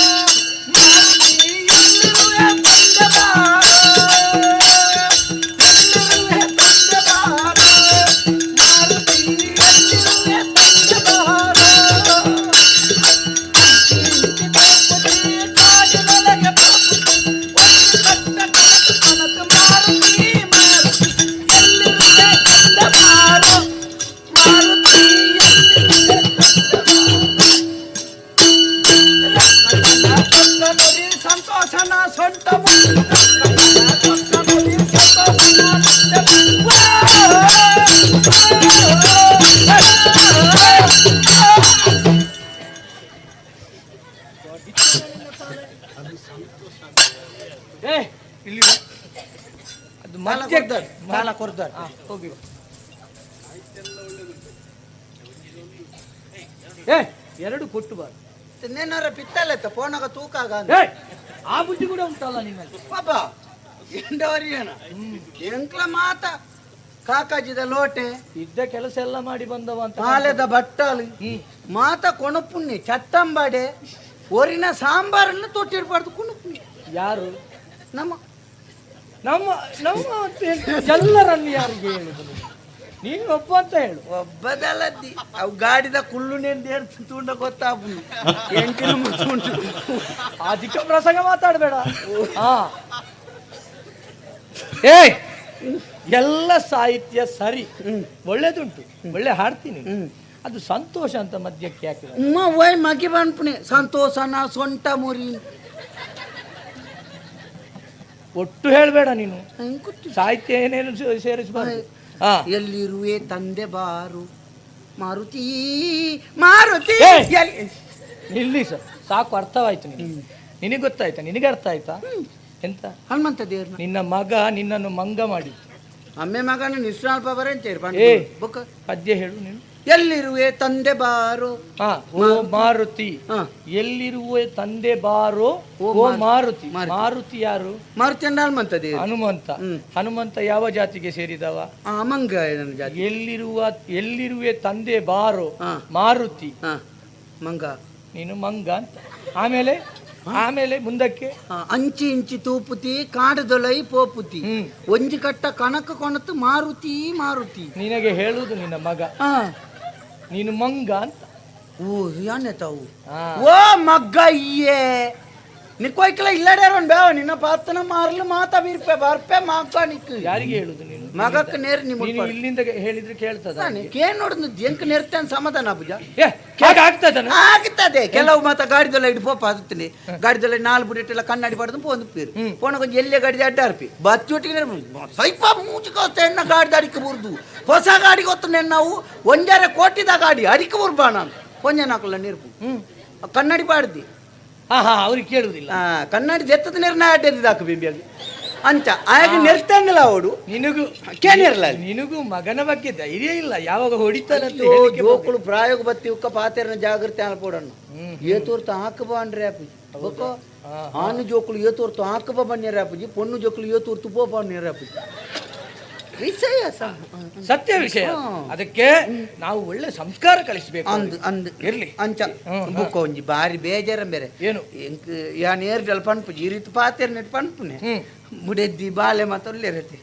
ಅದು ಮಾಲ ಕೊಡ್ತಾರೆ, ಮಾಲ. ಹೋಗಿ. ಏ ಎರಡು ಕೊಟ್ಟು ಬಾರ ಪಿತ್ತಲ್ಲ ಪಿತ್ತಲೆತ್ತ ಫೋನಾಗ ತೂಕ ಆಗ ಆ ಬುದ್ಧಿ ಕೂಡ ಉಂಟಲ್ಲ ನಿಮ್ಮಲ್ಲಿ? ಪಾಪ ಎಂಡವರಿಗೇನ ಎಂಕ್ಲ ಮಾತ. ಕಾಕಾಜಿದ ಲೋಟೆ. ಇದ್ದ ಕೆಲಸ ಎಲ್ಲ ಮಾಡಿ ಬಂದವ ಅಂತ ಮಾಲೆದ ಬಟ್ಟಲು. ಮಾತ ಕೊಣಪುಣ್ಣಿ ಚಟ್ಟಂಬಾಡೆ ಒರಿನ ಸಾಂಬಾರನ್ನು ತೊಟ್ಟಿರ್ಬಾರ್ದು ಕುಣಪುಣ್ಣಿ. ಯಾರು? ನಮ್ಮ ನಮ್ಮ ನಮ್ಮ ಅಂತ ಎಲ್ಲರನ್ನು ಯಾರಿಗೆ ಹೇಳುದು? ನೀನು? ಒಬ್ಬ ಅಂತ ಹೇಳು. ಒಬ್ಬದಲ್ಲದ್ದಿ ಅವು ಗಾಡಿದ ಕುಳ್ಳು ನೆಂದು ತುಂಡ ಗೊತ್ತಾಪು ಎಂಕಿನ ಮುಚ್ಚುಂಟು ಅಧಿಕ ಪ್ರಸಂಗ ಮಾತಾಡಬೇಡ. ಹಾ. ಏ ಎಲ್ಲ ಸಾಹಿತ್ಯ ಸರಿ. ಒಳ್ಳೇದುಂಟು. ಒಳ್ಳೆ ಹಾಡ್ತೀನಿ. ಅದು ಸಂತೋಷ ಅಂತ ಮಧ್ಯಕ್ಕೆ ಹಾಕಿದ ಉಮ್ಮ ಓಯ್ ಮಗಿ ಬನ್ಪುಣೆ ಸಂತೋಷನ ಸೊಂಟ ಮುರಿ. ಒಟ್ಟು ಹೇಳಬೇಡ ನೀನು? ಸಾಹಿತ್ಯ ಏನೇನು ಸೇರಿಸಬಾರ್ದು. ಹಾ ಎಲ್ಲಿರುವೆ ತಂದೆ ಬಾರು. ಮಾರುತಿ ಮಾರುತಿ ಇಲ್ಲಿ ಸರ್. ಸಾಕು ಅರ್ಥವಾಯ್ತು ನಿನಗೆ. ನಿನಗೆ ಗೊತ್ತಾಯ್ತಾ? ನಿನಗೆ ಅರ್ಥ ಆಯ್ತಾ? ಎಂತ? ಹನುಮಂತ ದೇವ್ರ ನಿನ್ನ ಮಗ ನಿನ್ನನ್ನು ಮಂಗ ಮಾಡಿದ್ದು. ಅಮ್ಮೆ ಮಗನ ನಿಶ್ರಾಲ್ಪ ಬರ ಅಂತ ಬುಕ್. ಪದ್ಯ ಹೇಳು ನೀನು. ಎಲ್ಲಿರುವೆ ತಂದೆ ಬಾರೋ? ಹಾ ಓ ಮಾರುತಿ. ಹಾ. ಎಲ್ಲಿರುವ ತಂದೆ ಬಾರೋ? ಓ ಓ ಮಾರುತಿ. ಮಾರುತಿ. ಮಾರುತಿ ಯಾರು? ಮಾರುತಿ ನಾಲ್ಮಂತದೆ ಹನುಮಂತ ಹನುಮಂತ. ಹ್ಮ್. ಹನುಮಂತ ಯಾವ ಜಾತಿಗೆ ಸೇರಿದವ? ಆ, ನನ್ನ ಜಾತಿ. ಎಲ್ಲಿರುವ ಎಲ್ಲಿರುವೆ ತಂದೆ ಬಾರೋ? ಹಾ. ಮಾರುತಿ. ಹಾ. ಮಂಗ. ನೀನು ಮಂಗ ಅಂತ. ಆಮೇಲೆ ಆಮೇಲೆ ಮುಂದಕ್ಕೆ? ಆ, ಅಂಚಿ ಇಂಚಿ ತೂಪುತಿ ಕಾಡದೊಲೈ ಪೋಪುತಿ. ಹ್ಮ್. ಒಂಜಿ ಕಟ್ಟ ಕಣಕ ಕೊಣತು ಮಾರುತಿ ಮಾರುತಿ. ನಿನಗೆ ಹೇಳುವುದು ನಿನ್ನ ಮಗ. ಹಾ. ನೀನು ಮಂಗ ಅಂತ. ಓ ಯಾನೆ ತಾವು. ಹಾ. ಓ ಮಗ್ಗ ಇಯ್ಯೇ ನಿಕ್ಕೋಯ್ಕಲ ಇಲ್ಲಡೇರೋನ್ ಬೇವ ನಿನ್ನ ಪಾತನ ಮಾರ್ಲು ಮಾತಾ ಬೀರ್ಪೆ ಬರ್ಪೆ ಮಾಕ ನಿಕ್ ಯಾರಿಗೆ ಹೇಳುದು ನೀನು ಮಗಕ್ಕ ನೇರ್ ನೀನು ಇಲ್ಲಿಂದ ಹೇಳಿದ್ರೆ ಕೇಳ್ತದ ಕೇನ್ ನೋಡಿದ್ ಎಂಕ ನೇರ್ತೇನೆ ಸಮಾಧಾನ ಅಬುಜ ಏ ಕೇಕ್ ಆಗ್ತದನ? ಆಗ್ತದೆ. ಕೆಲವು ಮಾತ ಗಾಡಿದೆಲ್ಲ ಇಟ್ಟು ಪೋಪ ಗಾಡಿ ಗಾಡಿದೆಲ್ಲ ನಾಲ್ ಬುಡಿಟ್ಟೆಲ್ಲ ಕನ್ನಡಿ ಪಡೆದು ಪೋಂದು ಪೀರು. ಪೋಣ ಕೊಂಚ ಎಲ್ಲೇ ಗಾಡಿ ಅಡ್ಡ ಅರ್ಪಿ ಬಚ್ಚೊಟ್ಟಿಗೆ ಸ್ವಲ್ಪ ಮೂಚಿಕೋಸ್ತ ಎಣ್ಣ ಗಾಡಿ ಅಡಿಕೆ ಬುರ್ದು. ಹೊಸ ಗಾಡಿ ಗೊತ್ತು ನಾವು? ಒಂಜಾರೆ ಕೋಟಿದ ಗಾಡಿ ಅಡಿಕೆ ಬುರ್ಬಾಣ ಕೊಂಜ ನಾಕಲ್ಲ ನೀರ್ಪು ಕನ್ನಡಿ ಪಾಡ್ದಿ ಹಾ ಹಾ ಅವ್ರಿಗೆ ಕೇಳುವುದಿಲ್ಲ ಆ, ಕನ್ನಡಿ ದೆತ್ತದ ನೀರು ನಾ ಅಡ್ಡದಿದ್ದು ಹಾಕು ಬಿಂಬಿಯಾಗಿ ಅಂಚ ಆಗ ನಿರ್ತಾನಲ್ಲ ಅವಳು. ನಿನಗೂ ಕೇಳಿರಲ್ಲ. ನಿನಗೂ ಮಗನ ಬಗ್ಗೆ ಧೈರ್ಯ ಇಲ್ಲ. ಯಾವಾಗ ಹೇಳಿಕೆ ಜೋಕುಳು ಪ್ರಾಯೋಗ ಬತ್ತಿ ಉಕ್ಕ ಪಾತೆರನ ಜಾಗೃತಿ ಅನ್ಪೋಡನ್ನು ಏತೂರ್ತ ಹಾಕಬ ಅನ್ರಿ ಅಪ್ಪಿ ಆನು ಜೋಕುಳು ಏತೂರ್ತು ಹಾಕಬ ಬನ್ನಿರ ಅಪ್ಪಜಿ. ಪೊಣ್ಣು ಜೋಕುಳು ಏತೂರ್ತು ಪೋಪ ಬನ್ನಿರ ಅಪ್ಪಜಿ. ವಿಷಯ ಸತ್ಯ ವಿಷಯ. ಅದಕ್ಕೆ ನಾವು ಒಳ್ಳೆ ಸಂಸ್ಕಾರ ಕಲಿಸಬೇಕು ಅಂದು ಅಂದು ಇರ್ಲಿ. ಅಂಚ. ಬುಕ್ಕ ಒಂಜಿ ಬಾರಿ ಬೇಜಾರ ಬೇರೆ. ಏನು? ಎಂಕ್ ಯಾನ್ ಏರ್ಡಲ್ ಪನ್ಪುಜಿ ಈ ರೀತಿ ಪಾತೆರ್ ನೆಟ್ ಪನ್ಪುನೆ ಮುಡೆದ್ದಿ ಬಾಲೆ ಮತ್ತ ಇರತ್ತೆ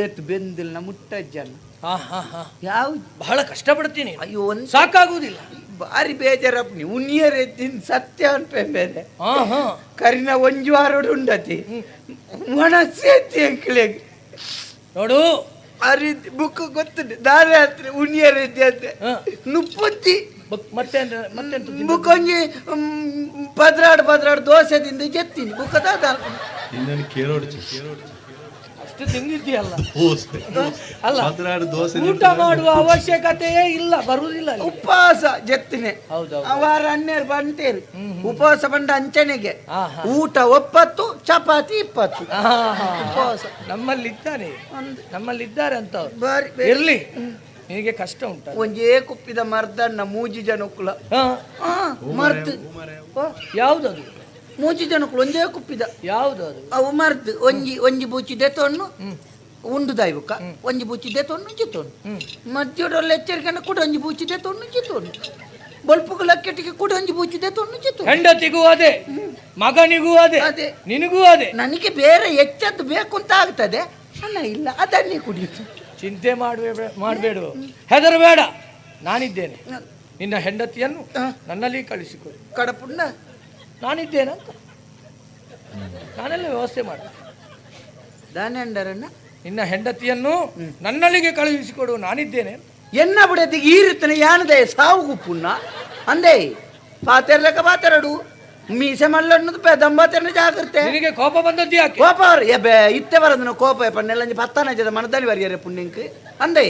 ಏತ್ ಬೆಂದಿಲ್ನ ಮುಟ್ಟಜ್ಜನ. ಯಾವ ಬಹಳ ಕಷ್ಟಪಡ್ತೀನಿ ಅಯ್ಯೋ ಒಂದು ಸಾಕಾಗುವುದಿಲ್ಲ ಬಾರಿ ಬೇಜಾರಪ್ಪ. ನೀವು ನಿಯರ್ ಎದ್ದಿನ ಸತ್ಯ ಅನ್ಪೆ ಬೇರೆ. ಕರಿನ ಒಂಜು ವಾರ ಉಂಡತಿ ಮನಸ್ಸೆತ್ತಿ ಅಂಕ್ಲೆಗ್. ನೋಡು. ಅರಿ ಬುಕ್ ಗೊತ್ತದೆ. ದಾರೆ ಹತ್ರ ಉಣ್ಣಿಯ ರೀತಿ ಅಂತೆ. ಹಾ. ನುಪ್ಪುತ್ತಿ. ಮತ್ತೆ ಅಂದ್ರೆ- ಮತ್ತೆ ಎಂತ ತಿಂದದ್ದು? ಬುಕ್ ಒಂಜಿ ಪದ್ರಾಡ್ ಪದ್ರಾಡ್ ದೋಸೆದಿಂದ ಜೆತ್ತೀನಿ ಬುಕ್ಕ ಕೇಳೋಡ್ಚಿ ಕೇಳೋಡ್ಚಿ ಇಷ್ಟು ತಿಂದಿದ್ದೀಯಲ್ಲ? ದೋಸೆ ಅಲ್ಲ ಮದ್ರಾಡು ದೋಸೆ ಊಟ ಮಾಡುವ ಅವಶ್ಯಕತೆಯೇ ಇಲ್ಲ ಬರುವುದಿಲ್ಲ ಅಲ್ಲಿ. ಉಪವಾಸ ಜತ್ತಿನೆ ಹೌದೌದು ವಾರ ಹನ್ನೆರಡು ಬಂತೇರಿ. ಉಪವಾಸ ಬಂದ ಅಂಚನೆಗೆ. ಊಟ ಒಪ್ಪತ್ತು ಚಪಾತಿ ಇಪ್ಪತ್ತು. ಆಹಾ. ಉಪವಾಸ. ನಮ್ಮಲ್ಲಿದ್ದಾನೆ ಒಂದು. ನಮ್ಮಲ್ಲಿದ್ದಾರೆ ಅಂತ ಅವ್ರು. ಬಾರಿ. ಇರ್ಲಿ. ನಿನಗೆ ಕಷ್ಟ ಉಂಟು ಒಂಜೇ ಕುಪ್ಪಿದ ಮರ್ದಣ್ಣ ಮೂಜಿ ಜನ ಹಾ ಮರ್ದ್ ಓ, ಯಾವ್ದದು? ಮೂಜಿ ಜನಕ್ಕುಲ ಒಂದೇ ಕುಪ್ಪಿದ. ಯಾವುದು ಅದು? ಅವು ಮರ್ದು ಒಂಜಿ ಒಂಜಿ ಬೂಚಿ ದೆತ್ತೊಣ್ಣು ಉಂಡು ದೈವಕ್ಕ. ಒಂಜಿ ಬೂಚಿ ದೆತ್ತೊಣ್ಣು ಚಿತ್ತೊಣ್ಣು ಹ್ಮ್. ಮಧ್ಯೋಡಲ್ಲ ಎಚ್ಚರಿಕೆಂಡ ಕೂಡ ಒಂಜಿ ಬೂಚಿ ದೆತ್ತೊಣ್ಣು ಚಿತ್ತೊಣ್ಣು ಬಲ್ಪುಗ ಲಕ್ಕೆಟಿಗೆ ಕೂಡ ಒಂಜಿ ಬೂಚಿ ತೊಣ್ಣು ಚಿತ್ತೊಣ್ಣು ಹೆಂಡತಿಗೂ ಅದೇ ಮಗನಿಗೂ ಅದೇ ಅದೇ. ನಿನಗೂ ಅದೇ. ನನಗೆ ಬೇರೆ ಹೆಚ್ಚದ್ದು ಬೇಕು ಅಂತ ಆಗ್ತದೆ. ಅಲ್ಲ ಇಲ್ಲ ಅದನ್ನೇ ಕುಡಿಯುದು. ಚಿಂತೆ ಮಾಡಬೇಡ ಮಾಡಬೇಡ. ಹೆದರಬೇಡ. ನಾನಿದ್ದೇನೆ. ನಿನ್ನ ಹೆಂಡತಿಯನ್ನು. ನನ್ನಲ್ಲಿ ಕಳಿಸಿಕೊಡು. ಕಡಪುಣ್ಣ. ನಾನಿದ್ದೇನಂತ ನಾನೆಲ್ಲ ವ್ಯವಸ್ಥೆ ಮಾಡ ನಿನ್ನ ಹೆಂಡತಿಯನ್ನು ನನ್ನಲ್ಲಿಗೆ ಕಳುಹಿಸಿಕೊಡು ನಾನಿದ್ದೇನೆ. ಎನ್ನ ಬುಡದಿಗೆ ಈರುತ್ತನೆ ಯಾನದೆ ಸಾವು ಗುಪ್ಪುನ್ನ ಅಂದೆ ಪಾತೆರ್ಲಕ ಪಾತೆರಡು ಮೀಸೆ ಮಲ್ಲಣ್ಣದು ಪೆದಂಬತೆರನ ಜಾಗ್ರತೆ. ನಿನಗೆ ಕೋಪ ಬಂದದ್ದು ಯಾಕೆ? ಕೋಪ ಎಬ್ಬೆ ಇತ್ತೆ ಬರದನ ಕೋಪ ಪಣ್ಣೆಲ್ಲ ಪತ್ತನ ಜನ ಮನದಲ್ಲಿ ಬರಿಯರೆ ಪುಣ್ಯಂಕ್. ಅಂದೆ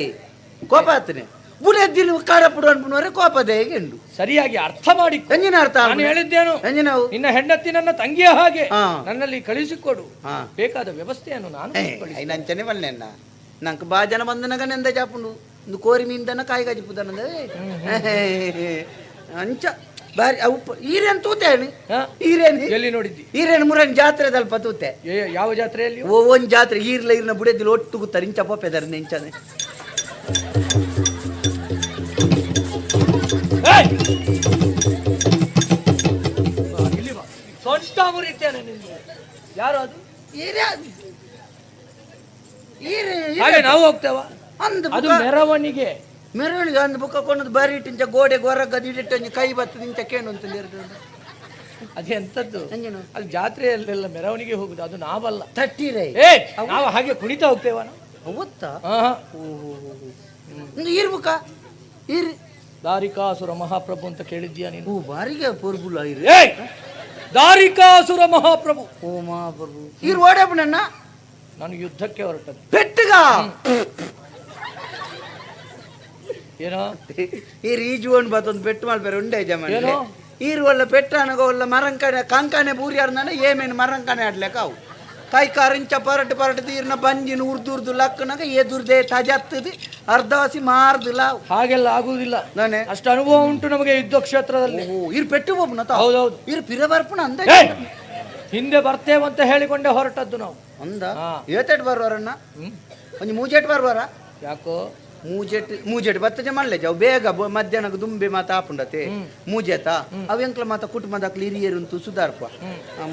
ಕೋಪ ಆತನೆ ಪುನಃ ಕಾರ ಪುಡುವನ್ ಪುನವರೆ ಕೋಪದೇ ಗೆಂಡು ಸರಿಯಾಗಿ ಅರ್ಥ ಮಾಡಿ ಎಂಜಿನ ಅರ್ಥ ನಾನು ಹೇಳಿದ್ದೇನು? ಎಂಜಿನವು ನಿನ್ನ ಹೆಂಡತಿ ನನ್ನ ತಂಗಿಯ ಹಾಗೆ. ನನ್ನಲ್ಲಿ ಕಳಿಸಿಕೊಡು. ಬೇಕಾದ ವ್ಯವಸ್ಥೆಯನ್ನು ನಾನು ನಂಚನೆ ಬಲ್ಲೆನ್ನ ನಂಗೆ ಬಾ ಜನ ಬಂದನಗನೆಂದ ಜಾಪುಂಡು. ಒಂದು ಕೋರಿ ಮೀನ್ದನ ಕಾಯಿ ಪುದನಂದೇ ಅಂಚ ಬಾರಿ ಉಪ್ಪು ಈರೇನು ತೂತೇನಿ? ಈರೇನು ಎಲ್ಲಿ ನೋಡಿದ್ದಿ? ಈರೇನು ಮುರನ್ ಜಾತ್ರೆ ದಲ್ಪ ತೂತೆ ಯಾವ ಜಾತ್ರೆಯಲ್ಲಿ? ಓ ಒಂದು ಜಾತ್ರೆ ಈರ್ಲ ಈರ್ನ ಬುಡೆದಿಲ್ಲ ಒಟ್ಟು ಗೊತ್ತಾರೆ ಇಂಚ ಪಪ್ಪೆದಾರೆ ಇಂಚನೆ. ಸೊಂಟ ಮುರಿತೇನೆ ನಿಂದು ಯಾರು ಅದು? ಹಾಗೆ ನಾವು ಹೋಗ್ತೇವ? ಅಂದ ಅದು ಮೆರವಣಿಗೆ. ಮೆರವಣಿಗೆ ಅಂದ ಬುಕ್ಕ ಕೊಂಡು ಬಾರಿ ಇಟ್ಟಿಂಚ ಗೋಡೆ ಗೊರಗದ ಇಡಿಟ್ಟು ಕೈ ಬತ್ತದ ಇಂಚ ಕೇನು ಅಂತ ಅದೆಂತದ್ದು ಅಂಜನು ಅಲ್ಲಿ ಜಾತ್ರೆಯಲ್ಲೆಲ್ಲ ಮೆರವಣಿಗೆ ಹೋಗುದು ಅದು ನಾವಲ್ಲ. ತಟ್ಟಿರೈ. ಏ ನಾವು ಹಾಗೆ ಕುಣಿತಾ ಹೋಗ್ತೇವ ನಾವು? ಅವತ್ತಾ? ಆಹಾ. ಒಂದು ಈರ್ಬೇಕ ಈರ್ ದಾರಿಕಾಸುರ ಮಹಾಪ್ರಭು ಅಂತ ಕೇಳಿದ್ಯಾ ನೀನು? ಬಾರಿಗೆ ಪೊರ್ಬುಲ ಇರು ಏಯ್! ದಾರಿಕಾಸುರ ಮಹಾಪ್ರಭು! ಓ ಮಹಾಪ್ರಭು. ಇರು ಓಡಪ್ಪ ನನ್ನ? ನಾನು ಯುದ್ಧಕ್ಕೆ ಹೊರಟದ್ದು. ಪೆಟ್ಟಗ ಏನೋ? ಈ ಈಜು ಒಂದು ಬತ್ತೊಂದು ಪೆಟ್ಟು ಮಾಡ್ಬೇರೆ ಉಂಡೆ ಜಮನೆ ಏನು? ಈರು ಒಳ್ಳೆ ಪೆಟ್ಟ ಅನಗ ಒಳ್ಳೆ ಮರಂಕನೆ ಕಾಂಕಾನೆ ಬೂರಿಯಾರ್ನ ಏಮೇನು ಮರಂಕಣೆ ಆಡ್ಲೆಕ್ಕ ಅವು. ಕೈ ಕಾರಿಂಚ ಪರಟ್ ಪರಟ್ ಈರ್ನ ಬಂಜಿನ ಉರ್ದು ಉರ್ದು ಲಕ್ಕನಾಗ ಎದುರ್ದೆ ತಜತ್ತದು. ಅರ್ಧಾಸಿ ಮಾರ್ದಿಲ್ಲ. ಹಾಗೆಲ್ಲ ಆಗುದಿಲ್ಲ ನಾನೇ? ಅಷ್ಟು ಅನುಭವ ಉಂಟು ನಮಗೆ ಯುದ್ಧ ಕ್ಷೇತ್ರದಲ್ಲಿ. ಇರ್ ಪೆಟ್ಟು ಹೋಗ್ಬಿಟ್ಟು ಹೌದೌದು. ಇರ್ ಪಿರ ಪಿರಬರ್ಪಣ ಅಂದ. ಹಿಂದೆ ಬರ್ತೇವೆ ಅಂತ ಹೇಳಿಕೊಂಡೆ ಹೊರಟದ್ದು ನಾವು. ಅಂದ? ಏತೆಟ್ ಬರ್ವಾರಣ್ಣ ಒಂದು ಮೂಜೆಟ್ ಬರ್ವಾರ? ಯಾಕೋ? ಮೂಜೆಟ್ ಮೂಜೆಟ್ ಬತ್ತಜೆ ಮಾಡ್ಲೆ ಅವು ಬೇಗ ಮಧ್ಯಾಹ್ನ ದುಂಬೆ ಮಾತ ಆಪುಂಡತೆ. ಮೂಜೆತ? ಅವೆಂಕ್ಲ ಮಾತ ಕುಟುಂಬದ ಕ್ಲಿರಿಯರ್ ಅಂತೂ ಸುಧಾರ್ಪ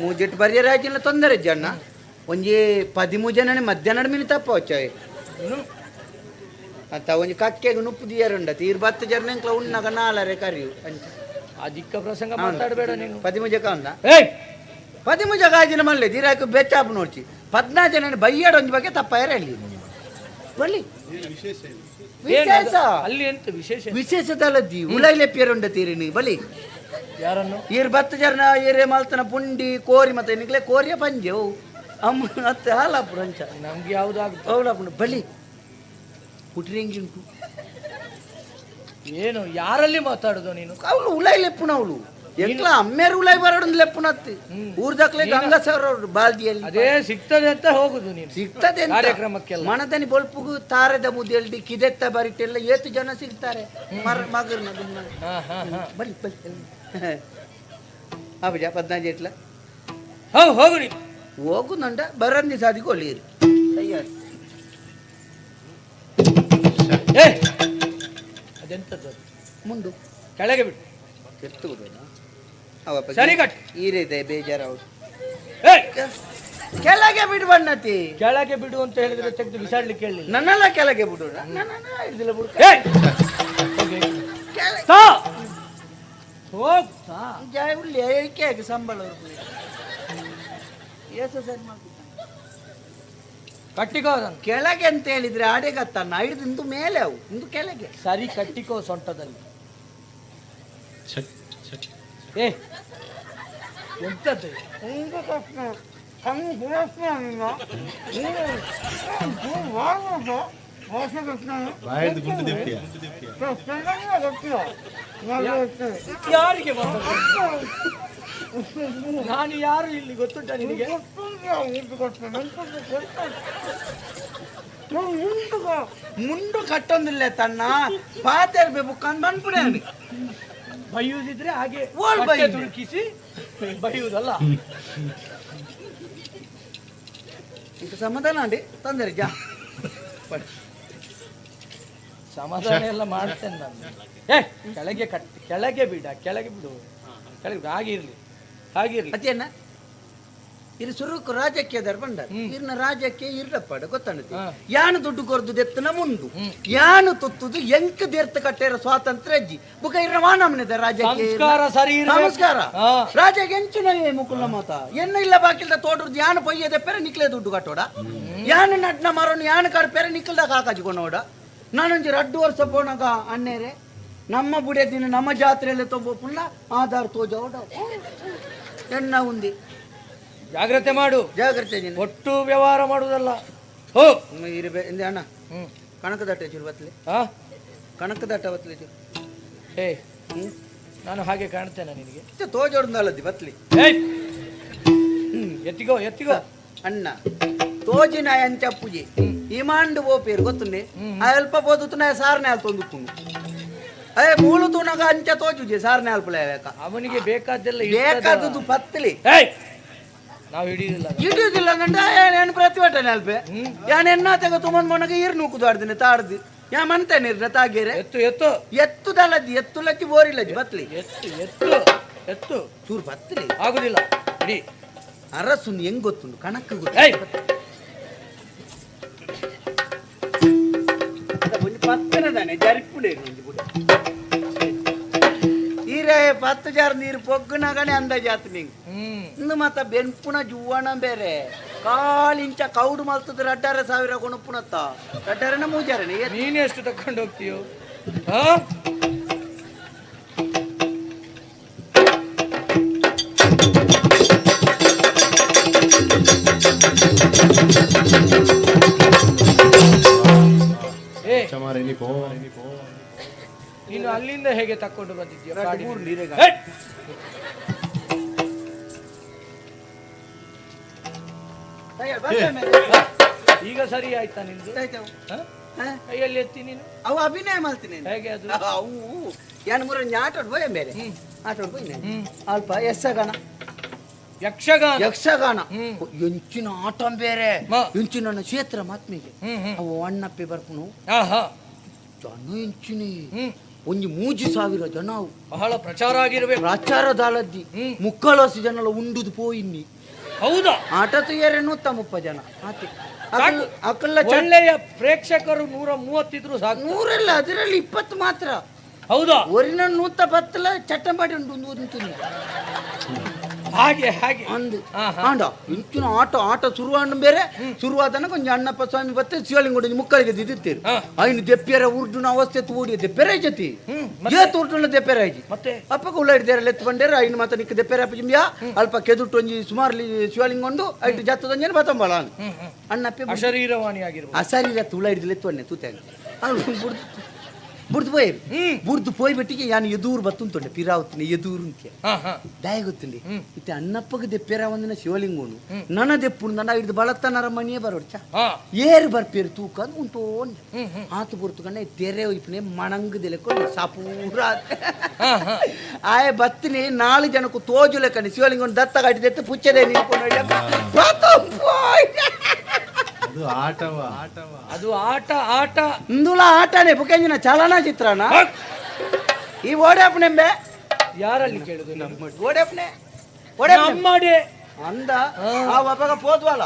ಮೂಜೆಟ್ ಬರಿಯರ್ ತೊಂದರೆ ಜಣ್ಣ ಒಂಜಿ ಪದಿ ಜನನೇ ಮಧ್ಯಾಹ್ನ ಮೀನು ತಪ್ಪ ವಚ್ಚಾಯಿ ಅಂತ ಒಂಜಿ ಕಕ್ಕೆಗೆ ನುಪ್ಪು ದಿಯರುಂಡ ತೀರ್ ಬತ್ತ ಜರ್ನೆಂಕ್ಲ ಉಣ್ಣಗ ನಾಲರೆ ಕರಿಯು ಅಂತ. ಆ ದಿಕ್ಕ ಪ್ರಸಂಗ ಮಾತಾಡಬೇಡ ನೀನು. ಪದಿಮುಜ ಪದಿಮೂರು ಜಗ ಆಜಿನ ಮಲ್ಲೆ ದೀರಾಕ ಬೆಚ್ಚಾಪು ನೋಡ್ಚಿ. ಪದ್ನಾ ಜನ ಬೈಯಾಡ ಒಂಜಿ ಬಗ್ಗೆ ತಪ್ಪಾಯರ ಹೇಳಿ ಏನು ವಿಶೇಷ? ಅಲ್ಲಿ ಎಂತ ವಿಶೇಷ? ವಿಶೇಷದಲ್ಲದ್ದಿ? ಉಳೈಲೆಪ್ಪಿಯರುಂಡ ತೀರಿನಿ ಬಲಿ. ಯಾರನ್ನು? ಈರ್ ಬತ್ತ ಜರ್ನ ಏರೆ ಮಲ್ತನ ಪುಂಡಿ ಕೋರಿ ಮತ್ತೆ ನಿಕ್ಲೆ ಕೋರಿಯ ಪಂಜೆ ಅಮ್ಮ ಮತ್ತೆ ಹಾಲಪ್ಪ ಅಂಚ ನಮ್ಗೆ ಅವಲಾಪುರ ಬಲಿ. ಹುಟ್ರಿ ಉಂಟು ಏನು ಯಾರಲ್ಲಿ ಮಾತಾಡೋದು ನೀನು? ಅವಳು ಉಲಾಯಿ ಲೆಪ್ಪುನ ಅವಳು. ಎಲ್ಲ ಅಮ್ಮೇರು ಉಳೈ ಬರೋಡು ಲೆಪ್ಪುನತ್ತಿ ಊರ್ದಕ್ಲೆ ಅವ್ರ ಬಾಲ್ದಿಯಲ್ಲಿ. ಅದೇ ಸಿಗ್ತದೆ ಅಂತ ಹೋಗುದು ನೀನು. ಸಿಗ್ತದೆ ಅಂತ. ಕಾರ್ಯಕ್ರಮಕ್ಕೆಲ್ಲ. ಮನದನಿ ಬೊಲ್ಪುಗು ತಾರದ ಮುದ್ದೆಲ್ಡಿ ಕಿದೆತ್ತ ಬರಿಟೆಲ್ಲ ಏತು ಜನ ಸಿಗ್ತಾರೆ. ಮರ ಮಗರ್ನ ದುನ್ನ. ಬರಿ ಹಾ ಪದ್ನಾಜ್ ಎಟ್ಲ? ಹೌದು ಹೋಗು ನೀನು. ಹೋಗುನುಂಡ ಬರಂದಿ ಒಳ್ಳೆಯರು ತಯ್ಯಾರು ಅದು? ಮುಂದು. ಕೆಳಗೆ ಬಿಡು. ಎತ್ತುವುದೇನ ಅವ ಸರಿ ಕಟ್. ಅವ್ರು ಏಯ್! ಕೆಳಗೆ ಬಿಡು ಬಣ್ಣತಿ. ಕೆಳಗೆ ಬಿಡು ಅಂತ ಹೇಳಿದ್ರೆ ತೆಗೆದು ಬಿಸಾಡ್ಲಿಕ್ಕೆ ಹೇಳಿಲ್ಲ. ನನ್ನೆಲ್ಲ ಕೆಳಗೆ ಬಿಡು. ನನ್ನ ಹಿಡ್ದಿಲ್ಲ ಬಿಡು. ಏಯ್. ಕೆಳಗೆ ತಾ. ಹೋಗ್ ತಾ. ಜಾಯ ಉಳ್ಳಿ ಏಕೆ ಸಂಬಳ ಅವ್ರಿಗೆ ಏಸು ಸರಿ ಮಾಡ್ಬಿಟ್ಟ. ಕಟ್ಟಿಕೋ ಅದನ್ನು ಕೆಳಗೆ ಅಂತ ಹೇಳಿದ್ರೆ ಆಡೆಗತ್ತನ್ನ ಹಿಡಿದು ಇಂದು ಮೇಲೆ ಅವು ಇಂದು ಕೆಳಗೆ. ಸರಿ ಕಟ್ಟಿಕೋ ಸೊಂಟದಲ್ಲಿ. ಏ ಯಾರಿಗೆ ಮಾತಾಡ್ತೀನಿ? ನಾನು ಯಾರು ಇಲ್ಲಿ ಗೊತ್ತುಂಟ ನಿನಗೆ? ಮುಂಡು ಕಟ್ಟೊಂದಿಲ್ಲ ತನ್ನ. ಪಾತೆರ್ ಬೇಬುಕ್ಕಂದ್ ಬಂದ್ಬಿಡೆ ಅವನಿಗೆ ಬೈಯುವುದಿದ್ರೆ ಹಾಗೆ ಬೈಯುದು. ತುಳುಕಿಸಿ ಬೈಯುವುದಲ್ಲ ಇಂಥ ಸಮಾಧಾನ ಅಂಡಿ ತೊಂದರೆ ಜಾ ಸಮಾಧಾನ ಎಲ್ಲ ಮಾಡ್ತೇನೆ ನಾನು. ಏ ಕೆಳಗೆ ಕಟ್ ಕೆಳಗೆ ಬಿಡ ಕೆಳಗೆ ಬಿಡು. ಕೆಳಗೆ ಹಾಗೆ ಇರ್ಲಿ. ಹಾಗೆ ಇರ್ಲಿ ಅದೇನ? ಇದು ಸುರುಕು ರಾಜಕ್ಕೆ ದರ್ಬಂಡ. ಇರ್ನ ರಾಜಕ್ಕೆ ಇರ್ಲಪ್ಪಾಡ ಗೊತ್ತಾಣತಿ. ಯಾನು ದುಡ್ಡು ಕೊರ್ದು ದೆತ್ತನ ಮುಂಡು. ಯಾನು ತುತ್ತುದು ಎಂಕ ದೇರ್ತ ಕಟ್ಟೇರ ಸ್ವಾತಂತ್ರ್ಯ ಅಜ್ಜಿ. ಬುಕ ಇರ್ನ ಮಾನಮ್ಮನಿದ ರಾಜಕ್ಕೆ. ನಮಸ್ಕಾರ ರಾಜಕ್ಕೆ ಎಂಚಿನ ಮುಕುಲ ಮಾತ. ಎನ್ನ ಇಲ್ಲ ಬಾಕಿಲ್ದ ತೋಡ್ರದ್ದು ಯಾನು ಪೊಯ್ಯದೆ ಪೆರೆ ನಿಕ್ಲೆ ದುಡ್ಡು ಕಟ್ಟೋಡ ಯಾನು ನಡ್ನ ಮಾರೋನು ಯಾನು ಕಾಡು ಪೆರೆ ನಿಕ್ಲ್ದಾಗ ಹಾಕಾಜಿಕೊಂಡೋಡ ನಾನೊಂಜಿ ರಡ್ಡು ವರ್ಷ ಪೋಣಗ ಅನ್ನೇರೆ. ನಮ್ಮ ಬುಡೆ ದಿನ ನಮ್ಮ ಜಾತ್ರೆಯಲ್ಲಿ ತೊಂಬ ಪುಲ್ಲ ಆಧಾರ್ ತೋಜೋಡ. ಎನ್ನ ಉಂದಿ ಜಾಗ್ರತೆ ಮಾಡು. ಜಾಗ್ರತೆ ಒಟ್ಟು ವ್ಯವಹಾರ ಮಾಡುದಲ್ಲ ಹೋ. ಇರಬೇ ಇಂದ ಅಣ್ಣ. ಹ್ಮ್. ಕಣಕದಟ್ಟ ಚೂರು ಬತ್ಲಿ. ಹಾ ಕಣಕದಟ್ಟ ಬತ್ಲಿ ಚಿರು ಏ ನಾನು ಹಾಗೆ ಕಾಣ್ತೇನೆ ನಿನಗೆ. ತೋಜೋಡ್ದಲ್ಲದಿ ಬತ್ಲಿ. ಏ ಎತ್ತಿಗೋ ಎತ್ತಿಗೋ. ಅಣ್ಣ ತೋಜಿನ ಎಂಚ ಪೂಜೆ. ಇಮಾಂಡ್ ಓ ಪೇರು ಗೊತ್ತುಂಡೆ? ಆ ಅಲ್ಪ ಪೋದುತುನ ಸಾರನೆ ಅಯ್ಯ ಮೂಳು ತುನಗ ಅಂಚ ತೋಚುಜಿ ಸಾರನೆ ಅಲ್ಪಲ ಯಾಕ ಅವನಿಗೆ ಬೇಕಾದ್ದೆಲ್ಲ. ಬೇಕಾದದ್ದು ಪತ್ತಲಿ ನಾವು ಹಿಡಿಯುದಿಲ್ಲ. ಹಿಡಿಯುದಿಲ್ಲ ಗಂಡ ಏನು ಪ್ರತಿಭಟನೆ ಅಲ್ಪೆ ಯಾನ್ ಎನ್ನ ತೆಗ ತುಮನ್ ಮೊನಗ ಇರ್ ನೂಕುದು ಆಡ್ದಿನಿ ತಾಡ್ದಿ. ಯಾ ಮಂತೇನೆ ಇರ್ನ ತಾಗೇರೆ? ಎತ್ತು ಎತ್ತು. ಎತ್ತುದಲ್ಲದಿ ಎತ್ತುಲಚ್ಚಿ ಬೋರಿಲ್ಲಜ್ಜಿ ಬತ್ಲಿ ಎತ್ತು ಎತ್ತು ಎತ್ತು. ಚೂರು ಬತ್ತಲಿ ಆಗುದಿಲ್ಲ. ಇಡಿ ಅರಸುನ್ ಹೆಂಗ್ ಗೊತ್ತುಂಡು ಕಣಕ್ಕ ಗೊತ್ತು ಪತ್ತನದಾನೆ ಜರಿಪುಡೆ ಈರೆ ಪತ್ತು ಜಾರ್ ನೀರು ಪೊಗ್ಗುನಾಗನೆ ಅಂದಾಜಾತು ನಿಂಗೆ. ಹ್ಮ್. ಇನ್ನು ಮತ್ತ ಬೆನ್ಪುನ ಜುವಣ ಬೇರೆ. ಕಾಲಿಂಚ ಕೌಡು ಮಲ್ತದ ರಡ್ಡಾರ ಸಾವಿರ ಗುಣಪುನತ್ತ. ರಡ್ಡಾರ ಮೂಜಾರನೆ? ನೀನು ಎಷ್ಟು ತಕೊಂಡು ಹೋಗ್ತೀಯೋ? ಹಾ? ಏ. ಚಮಾರಿ ನೀ ಪೋ. ನೀನು ಅಲ್ಲಿಂದ ಹೇಗೆ ತಕ್ಕೊಂಡು ಬಂದಿದ್ಯಾ ಈಗ ಸರಿ ಆಯ್ತಾ ನಿಂದು? ಕೈಯಲ್ಲಿ ಎತ್ತಿ ನೀನು? ಅವು ಅಭಿನಯ ಮಾಡ್ತೀನಿ ಹೇಗೆ ಅದು? ಅವು ಎರಡು ಮೂರ ಆಟೋಡ್ ಬೋಯ ಮೇಲೆ ಹ್ಮ್. ಆಟಾಡ್ ಬೋಯ್ ಅಲ್ಪ ಯಕ್ಷಗಾನ. ಯಕ್ಷಗಾನ? ಯಕ್ಷಗಾನ. ಎಂಚಿನ ಆಟ ಬೇರೆ. ಎಂಚಿನ ಕ್ಷೇತ್ರ ಮಾತ್ಮೆಗೆ. ಅವು ಅಣ್ಣಪ್ಪಿ ಬರ್ಪುನು. ಆಹಾ. ಜನ ಎಂಚಿನಿ. ಒಂಜಿ ಮೂಜಿ ಸಾವಿರ ಜನ ಅವು. ಬಹಳ ಪ್ರಚಾರ ಆಗಿರಬೇಕು. ಪ್ರಚಾರ ದಾಳದ್ದಿ ಮುಕ್ಕಳಸಿ ಜನ ಉಂಡುದು ಪೋಯಿನ್ನಿ ಹೌದಾ? ಆಟ ಏರೆ ತಮ್ಮಪ್ಪ ಮುಪ್ಪ ಜನ. ಆತಿ. ಅಕಲ್ಲ ಒಳ್ಳೆಯ ಪ್ರೇಕ್ಷಕರು ನೂರ ಮೂವತ್ತಿದ್ರು ಸಾಕು. ನೂರಲ್ಲ ಅದರಲ್ಲಿ ಇಪ್ಪತ್ತು ಮಾತ್ರ. ಹೌದಾ? ಒರಿನ ನೂತ ಬತ್ತಲ ಮಾಡಿ ಉಂಡು ನೂರಿನ ಊರಿನ ಹಾಗೆ ಹಾಗೆ. ಅಂದು. ಆಂಡ ಇಂಚಿನ ಆಟ ಆಟ ಶುರುವಾಂಡ ಬೇರೆ ಶುರುವಾದ ಕೊಂಚ ಅಣ್ಣಪ್ಪ ಸ್ವಾಮಿ ಬತ್ತೆ ಶಿವಲಿಂಗುಡಿ ಮುಕ್ಕಳಿಗೆ ದಿದ್ದಿರ್ತೀರಿ. ಐನು ದೆಪ್ಪೆರ ಉರ್ಡುನ ಅವಸ್ಥೆ ತೂಡಿ ದೆಪ್ಪೆರ ಜತಿ ಏತ್ ಉರ್ಡುನ ದೆಪ್ಪೆರ ಐಜಿ ಮತ್ತೆ? ಅಪ್ಪಗ ಉಳ್ಳಾಡಿದಾರೆ ಎತ್ತು ಬಂಡೇರ ಐನು ಮಾತ ನಿಕ್ಕ ದೆಪ್ಪೆರ ಅಪ್ಪ ಅಲ್ಪ ಕೆದುಟ್ಟು ಒಂಜಿ ಸುಮಾರು ಶಿವಲಿಂಗ ಉಂಡು ಐಟು ಜತ್ತದೊಂಜೇನು ಬತಂಬಳ ಅಣ್ಣಪ್ಪ ಅಶರೀರವಾಣಿ ಆಗಿರ್ಬೋದು ಅಸಾರಿ ತುಳ್ಳಾಡಿದ ಎತ್ತುವಣ್ಣೆ ತೂತಾಗ ಬುಡ್ದು ಬುಡ್ದು ಪೋಯರು ಬುಡ್ದು ಪೋಯ್ ಬಿಟ್ಟಿಗೆ ಯಾನು ಎದುರು ಬತ್ತುಂತೊಂಡೆ ಪಿರಾವುತ್ತೀನಿ ಎದುರು ಅಂತ್ಯ ದಾಯ ಗೊತ್ತುಂಡಿ ಇತ್ತೆ ಅಣ್ಣಪ್ಪಗೆ ದೆಪ್ಪೆರ ಒಂದಿನ ಶಿವಲಿಂಗೋನು ನನ್ನ ದೆಪ್ಪು ನನ್ನ ಹಿಡಿದು ಬಳತ್ತನರ ಮನೆಯೇ ಬರೋಡ್ಚ ಏರು ಬರ್ಪೇರು ತೂಕ ಅಂದ್ ಉಂಟೋಂಡೆ ಆತು ಬರ್ತುಕೊಂಡೆ ತೆರೆ ಇಪ್ಪನೆ ಮಣಂಗ ದೆಲೆಕೊಂಡು ಸಾಪೂರ ಆಯ ಬತ್ತಿನಿ ನಾಲ್ಕು ಜನಕ್ಕೂ ತೋಜುಲೆ ಕಂಡು ಶಿವಲಿಂಗನ್ ದತ್ತ ಕಟ್ಟಿದೆತ್ತು ಪುಚ್ಚದೆ ನಿಂತ್ಕೊಂಡು ಅದು ಆಟ ಆಟ ಇಂದುಲ ಆಟನೇ ಬುಕೆಂಜಿನ ಚಲನ ಚಿತ್ರನ ಈ ಓಡಾಪ್ನೆಂಬೆ ಯಾರಲ್ಲಿ ಕೇಳುದು ನಮ್ಮ ಓಡಾಪ್ನೆ ಓಡಾಪ್ನೆ ಅಂದ ಆ ಒಬ್ಬಗ ಪೋದ್ವಲ್ಲ